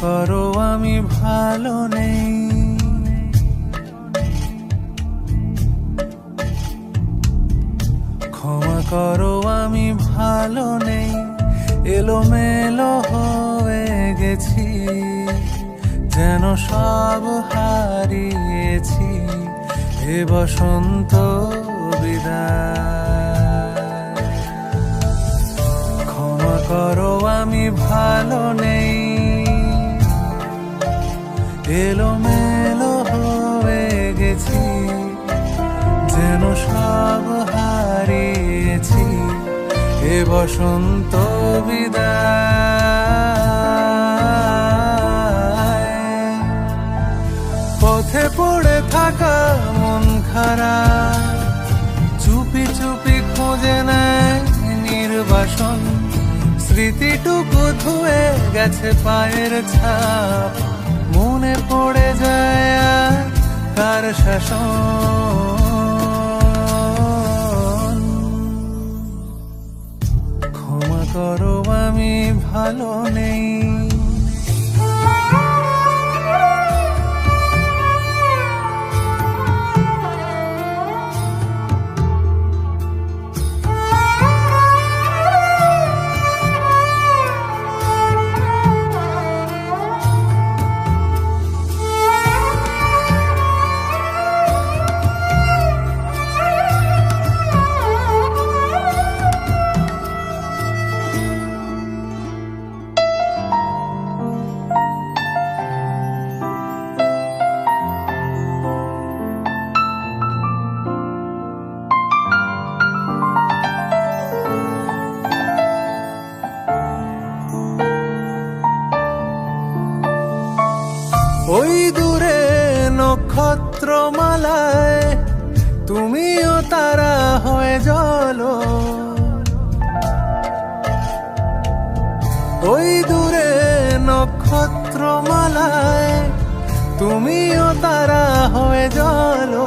করো আমি ভালো নেই। ক্ষমা করো আমি ভালো নেই। এলোমেলো হয়ে গেছি, যেন সব হারিয়েছি। এ বসন্ত বিদায়। ক্ষমা করো আমি ভালো নেই। এ বসন্ত বিদায়। পথে পড়ে থাকা মন খারাপ, চুপি চুপি খুঁজে নেয় নির্বাসন। স্মৃতিটুকু ধুয়ে গেছে পায়ের ছাপ, মনে পড়ে যায় কার শাসন। করো আমি ভালো নেই। ওই দূরে নক্ষত্রমালায় তুমিও তারা হয়ে জলো। ওই দূরে নক্ষত্রমালায় তুমিও তারা হয়ে জলো।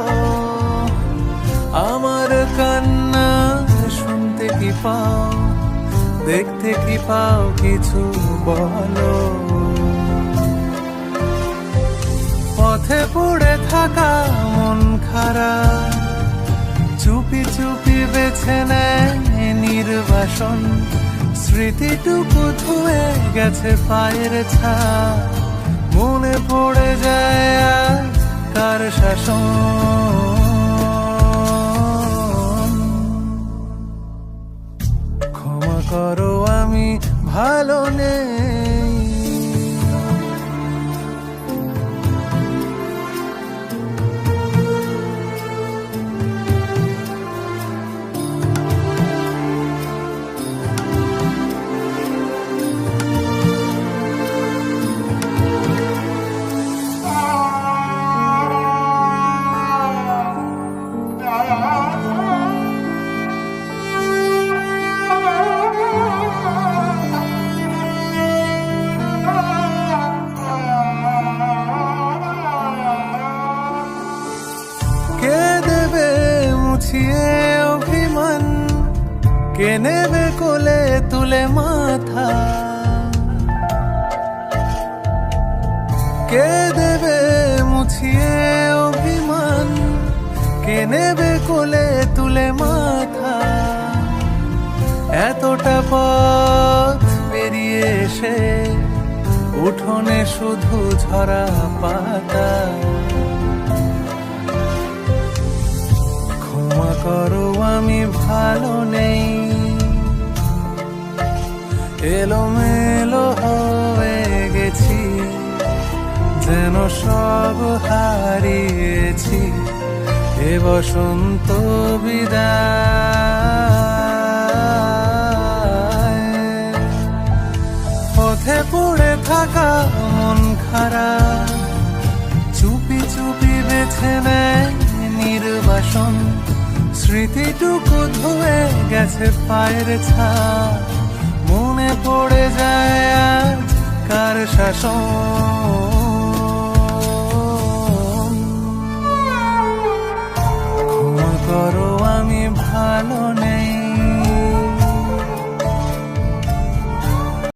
আমার কান্না শুনতে কি পাও, দেখতে কি পাও কিছু বলো? পথে পড়ে থাকা মন খারাপ। চুপি চুপি বেছে নেয় নির্বাসন। স্মৃতিটুকু ধুয়ে গেছে পায়ের ছা মনে পড়ে যায় কার শাসন। ক্ষমা করো আমি ভালো নেই। কে দেবে মুছিয়ে অভিমান? কে নেবে কোলে তুলে মাথা? কে দেবে মুছিয়ে অভিমান? কে নেবে কোলে তুলে মাথা? এতটা পথ পেরিয়ে এসে উঠোনে শুধু ঝরা পাতা। ভালো নেই। এলোমেলো হয়ে গেছি, যেন সব হারিয়েছি। এ বসন্ত বিদায়। পথে পড়ে থাকা মন খারাপ, চুপি চুপি বেছে নেয় নির্বাসন। স্মৃতিটুকু ধুয়ে গেছে পায়ের ছা মনে পড়ে যায় আজ কার শাসন?